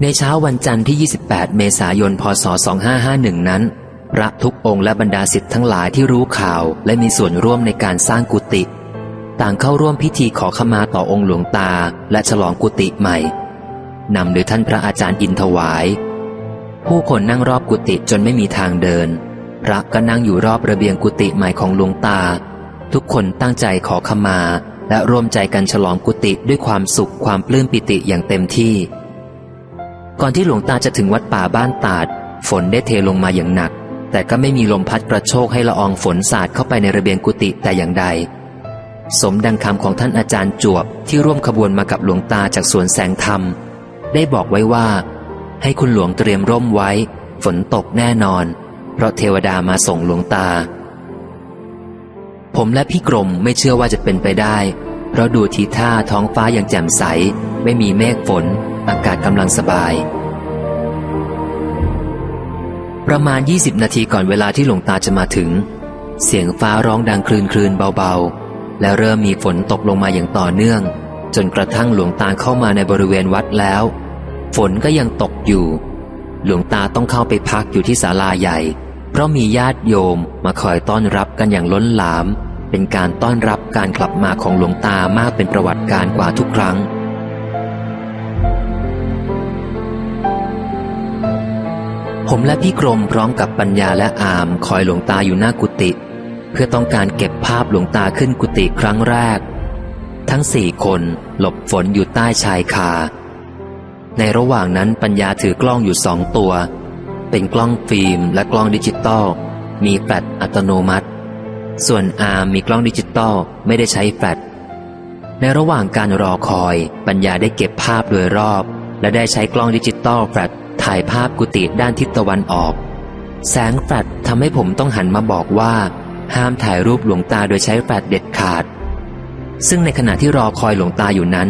ในเช้าวันจันทร์ที่ 28 เมษายน พศ 2551 นั้น พระทุกองค์และบรรดาศิษย์ทั้งหลายที่รู้ข่าวและมีส่วนร่วมในการสร้างกุฏิต่างเข้าร่วมพิธีขอขมาต่อองค์หลวงตาและฉลองกุฏิใหม่ นำโดยท่านพระอาจารย์อินถวาย ผู้คนนั่งรอบกุฏิจนไม่มีทางเดิน พระก็นั่งอยู่รอบระเบียงกุฏิใหม่ของหลวงตา ทุกคนตั้งใจขอขมา และร่วมใจกันฉลองกุฏิด้วยความสุขความปลื้มปิติอย่างเต็มที่ ก่อนที่หลวงตาจะถึงวัดป่าบ้านตาด ฝนได้เทลงมาอย่างหนัก แต่ก็ไม่มีลมพัดกระโชกให้ละอองฝนสาดเข้าไปในระเบียงกุฏิแต่อย่างใด สมดังคำของท่านอาจารย์จวบที่ร่วมขบวนมากับหลวงตาจากสวนแสงธรรม ได้บอกไว้ว่า ให้คุณหลวงเตรียมร่มไว้ ฝนตกแน่นอน เพราะเทวดามาส่งหลวงตา ผมและพี่กรมไม่เชื่อว่าจะเป็นไปได้ เพราะดูทีท่าท้องฟ้ายังแจ่มใส ไม่มีเมฆฝน อากาศกำลังสบาย ประมาณ 20 นาทีก่อนเวลาที่หลวงตาจะมาถึง เสียงฟ้าร้องดังคลืนคลืนเบาๆ และเริ่มมีฝนตกลงมาอย่างต่อเนื่อง จนกระทั่งหลวงตาเข้ามาในบริเวณวัดแล้ว ฝนก็ยังตกอยู่ หลวงตาต้องเข้าไปพักอยู่ที่ศาลาใหญ่ เพราะมีญาติโยมมาคอยต้อนรับกันอย่างล้นหลามเป็นการต้อนรับการกลับมาของหลวงตามากเป็นประวัติการกว่าทุกครั้ง ผมและพี่กรมพร้อมกับปัญญาและอามคอยหลวงตาอยู่หน้ากุฏิเพื่อต้องการเก็บภาพหลวงตาขึ้นกุฏิครั้งแรก ทั้งสี่คนหลบฝนอยู่ใต้ชายคา ในระหว่างนั้นปัญญาถือกล้องอยู่สองตัว เป็นกล้องฟิล์มและกล้องดิจิตอลมีแฟลชอัตโนมัติ ส่วนอาร์มมีกล้องดิจิตอลไม่ได้ใช้แฟลชในระหว่างการรอคอยปัญญาได้เก็บภาพโดยรอบ และได้ใช้กล้องดิจิตอลแฟลช ถ่ายภาพกุฏิด้านทิศตะวันออก แสงแฟลชทำให้ผมต้องหันมาบอกว่า ห้ามถ่ายรูปหลวงตาโดยใช้แฟลชเด็ดขาด ซึ่งในขณะที่รอคอยหลวงตาอยู่นั้น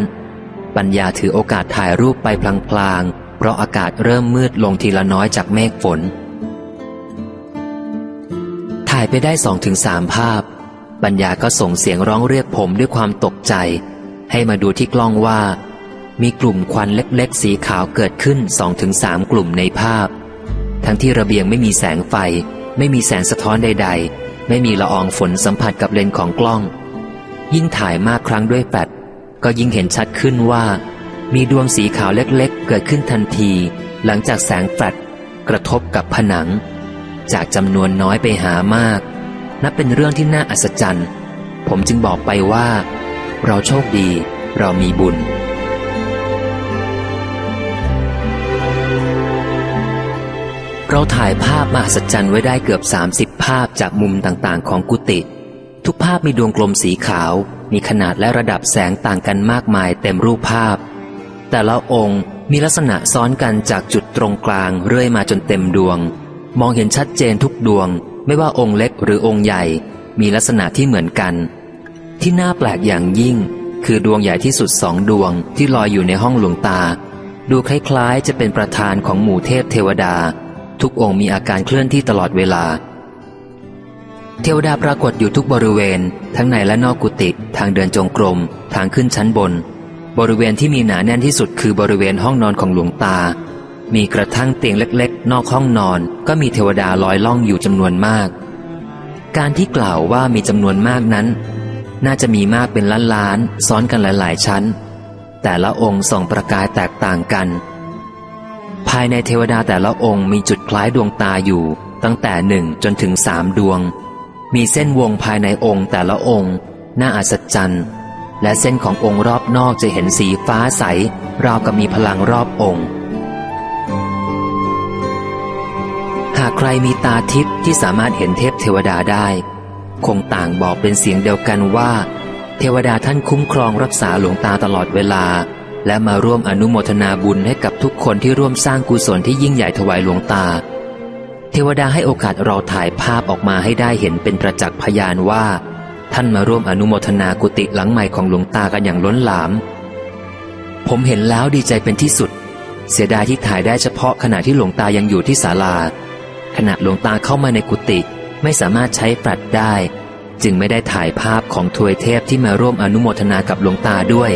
ปัญญาถือโอกาสถ่ายรูปไปพลางๆ เพราะอากาศเริ่มมืดลงทีละน้อยจากเมฆฝน ถ่ายไปได้สองถึงสามภาพ ปัญญาก็ส่งเสียงร้องเรียกผมด้วยความตกใจ ให้มาดูที่กล้องว่า มีกลุ่มควันเล็กๆ สีขาวเกิดขึ้นสองถึงสามกลุ่มในภาพ ทั้งที่ระเบียงไม่มีแสงไฟ ไม่มีแสงสะท้อนใด ๆ ไม่มีละอองฝนสัมผัสกับเลนของกล้อง ยิ่งถ่ายมากครั้งด้วยแฟลชก็ยิ่งเห็นชัดขึ้นว่า มีดวงสีขาวเล็กๆ เกิดขึ้นทันที หลังจากแสงแฟลชกระทบกับผนัง จากจำนวนน้อยไปหามาก นับเป็นเรื่องที่น่าอัศจรรย์ ผมจึงบอกไปว่า เราโชคดี เรามีบุญ เราถ่ายภาพมหัศจรรย์ไว้ได้เกือบ 30 ภาพจากมุมต่างๆ ของกุฏิทุกภาพมีดวงกลมสีขาว มีขนาดและระดับแสงต่างกันมากมายเต็มรูปภาพ แต่ละองค์มีลักษณะซ้อนกันจากจุดตรงกลางเรื่อยมาจนเต็มดวง มองเห็นชัดเจนทุกดวง ไม่ว่าองค์เล็กหรือองค์ใหญ่ มีลักษณะที่เหมือนกัน ที่น่าแปลกอย่างยิ่ง คือดวงใหญ่ที่สุดสองดวงที่ลอยอยู่ในห้องหลวงตา ดูคล้ายๆ จะเป็นประธานของหมู่เทพเทวดา ทุกองค์มีอาการเคลื่อนที่ตลอดเวลา เทวดาปรากฏอยู่ทุกบริเวณ ทั้งในและนอกกุฏิทางเดินจงกรม ทางขึ้นชั้นบน บริเวณที่มีหนาแน่นที่สุดคือบริเวณห้องนอนของหลวงตา มีกระทั่งเตียงเล็กๆ นอกห้องนอน ก็มีเทวดาลอยล่องอยู่จำนวนมาก การที่กล่าวว่ามีจำนวนมากนั้น น่าจะมีมากเป็นล้านๆซ้อนกันหลาย ๆ ชั้น แต่ละองค์ส่องประกายแตกต่างกัน ภายในเทวดาแต่ละองค์มีจุดคล้ายดวงตาอยู่ ตั้งแต่หนึ่งจนถึงสามดวง มีเส้นวงภายในองค์แต่ละองค์น่าอัศจรรย์ และเส้นขององค์รอบนอกจะเห็นสีฟ้าใส ราวกับมีพลังรอบองค์ หากใครมีตาทิพย์ที่สามารถเห็นเทพเทวดาได้ คงต่างบอกเป็นเสียงเดียวกันว่า เทวดาท่านคุ้มครองรักษาหลวงตาตลอดเวลา และมาร่วมอนุโมทนาบุญให้กับทุกคนที่ร่วมสร้างกุศลที่ยิ่งใหญ่ถวายหลวงตา เทวดาให้โอกาสเราถ่ายภาพออกมาให้ได้เห็นเป็นประจักษ์พยานว่า ท่านมาร่วมอนุโมทนากุฏิหลังใหม่ของหลวงตากันอย่างล้นหลาม ผมเห็นแล้วดีใจเป็นที่สุด เสียดายที่ถ่ายได้เฉพาะขณะที่หลวงตายังอยู่ที่ศาลา ขณะหลวงตาเข้ามาในกุฏิไม่สามารถใช้แฟลชได้ จึงไม่ได้ถ่ายภาพของทวยเทพที่มาร่วมอนุโมทนากับหลวงตาด้วย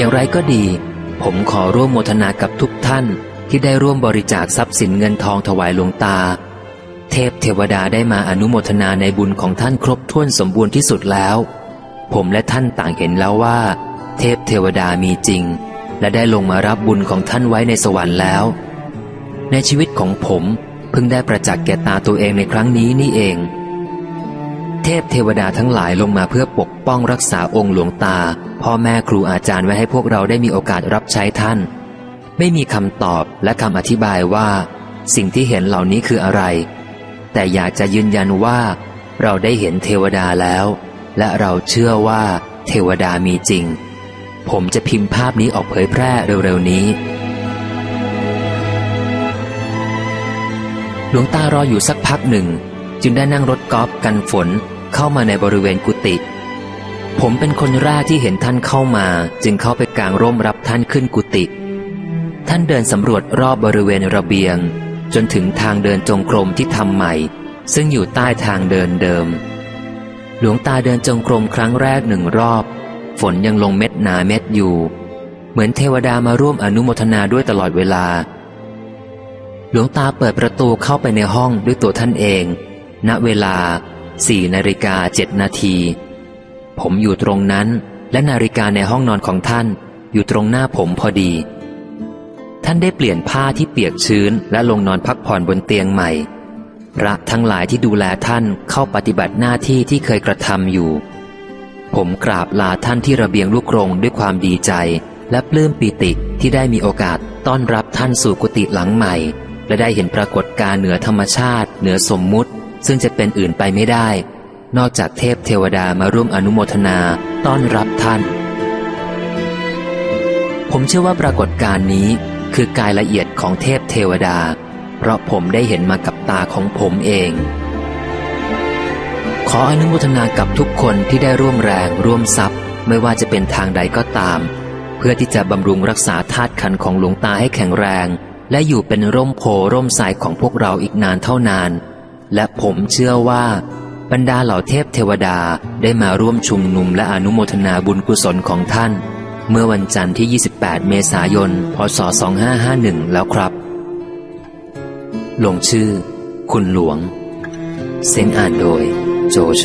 อย่างไรก็ดี ผมขอร่วมโมทนากับทุกท่านที่ได้ร่วมบริจาคทรัพย์สินเงินทองถวายหลวงตา เทพเทวดาได้มาอนุโมทนาในบุญของท่านครบถ้วนสมบูรณ์ที่สุดแล้ว ผมและท่านต่างเห็นแล้วว่า เทพเทวดามีจริง และได้ลงมารับบุญของท่านไว้ในสวรรค์แล้ว ในชีวิตของผมเพิ่งได้ประจักษ์แก่ตาตัวเองในครั้งนี้นี่เอง เทพเทวดาทั้งหลายลงมาเพื่อปกป้องรักษาองค์หลวงตา พ่อแม่ครูอาจารย์ไว้ให้พวกเราได้มีโอกาสรับใช้ท่าน ไม่มีคำตอบและคำอธิบายว่า สิ่งที่เห็นเหล่านี้คืออะไร แต่อยากจะยืนยันว่า เราได้เห็นเทวดาแล้ว และเราเชื่อว่าเทวดามีจริง ผมจะพิมพ์ภาพนี้ออกเผยแพร่เร็วๆนี้หลวงตารออยู่สักพักหนึ่ง จึงได้นั่งรถกอล์ฟกันฝนเข้ามาในบริเวณกุฏิ ผมเป็นคนแรกที่เห็นท่านเข้ามา จึงเข้าไปกางร่มรับท่านขึ้นกุฏิท่านเดินสำรวจรอบบริเวณระเบียง จนถึงทางเดินจงกรมที่ทำใหม่ ซึ่งอยู่ใต้ทางเดินเดิม หลวงตาเดินจงกรมครั้งแรกหนึ่งรอบ ฝนยังลงเม็ดหนาเม็ดอยู่ เหมือนเทวดามาร่วมอนุโมทนาด้วยตลอดเวลา หลวงตาเปิดประตูเข้าไปในห้องด้วยตัวท่านเอง ณเวลาสี่นาฬิกาเจ็ดนาที ผมอยู่ตรงนั้น และนาฬิกาในห้องนอนของท่าน อยู่ตรงหน้าผมพอดี ท่านได้เปลี่ยนผ้าที่เปียกชื้น และลงนอนพักผ่อนบนเตียงใหม่ พระทั้งหลายที่ดูแลท่านเข้าปฏิบัติหน้าที่ที่เคยกระทำอยู่ ผมกราบลาท่านที่ระเบียงลูกกรงด้วยความดีใจ และปลื้มปีติที่ได้มีโอกาสต้อนรับท่านสู่กุฏิหลังใหม่ และได้เห็นปรากฏการณ์เหนือธรรมชาติ เหนือสมมุติ ซึ่งจะเป็นอื่นไปไม่ได้ นอกจากเทพเทวดามาร่วมอนุโมทนาต้อนรับท่าน ผมเชื่อว่าปรากฏการณ์นี้คือกายละเอียดของเทพเทวดา เพราะผมได้เห็นมากับตาของผมเอง ขออนุโมทนากับทุกคนที่ได้ร่วมแรงร่วมทรัพย์ ไม่ว่าจะเป็นทางใดก็ตาม เพื่อที่จะบำรุงรักษาธาตุขันธ์ของหลวงตาให้แข็งแรง และอยู่เป็นร่มโพร่มสายของพวกเราอีกนานเท่านาน และผมเชื่อว่า บรรดาเหล่าเทพเทวดาได้มาร่วมชุมนุมและอนุโมทนาบุญกุศลของท่าน เมื่อวันจันทร์ที่ 28 เมษายน พศ 2551 แล้วครับ ลงชื่อ คุณหลวงเซ็งอ่านโดย โจโฉ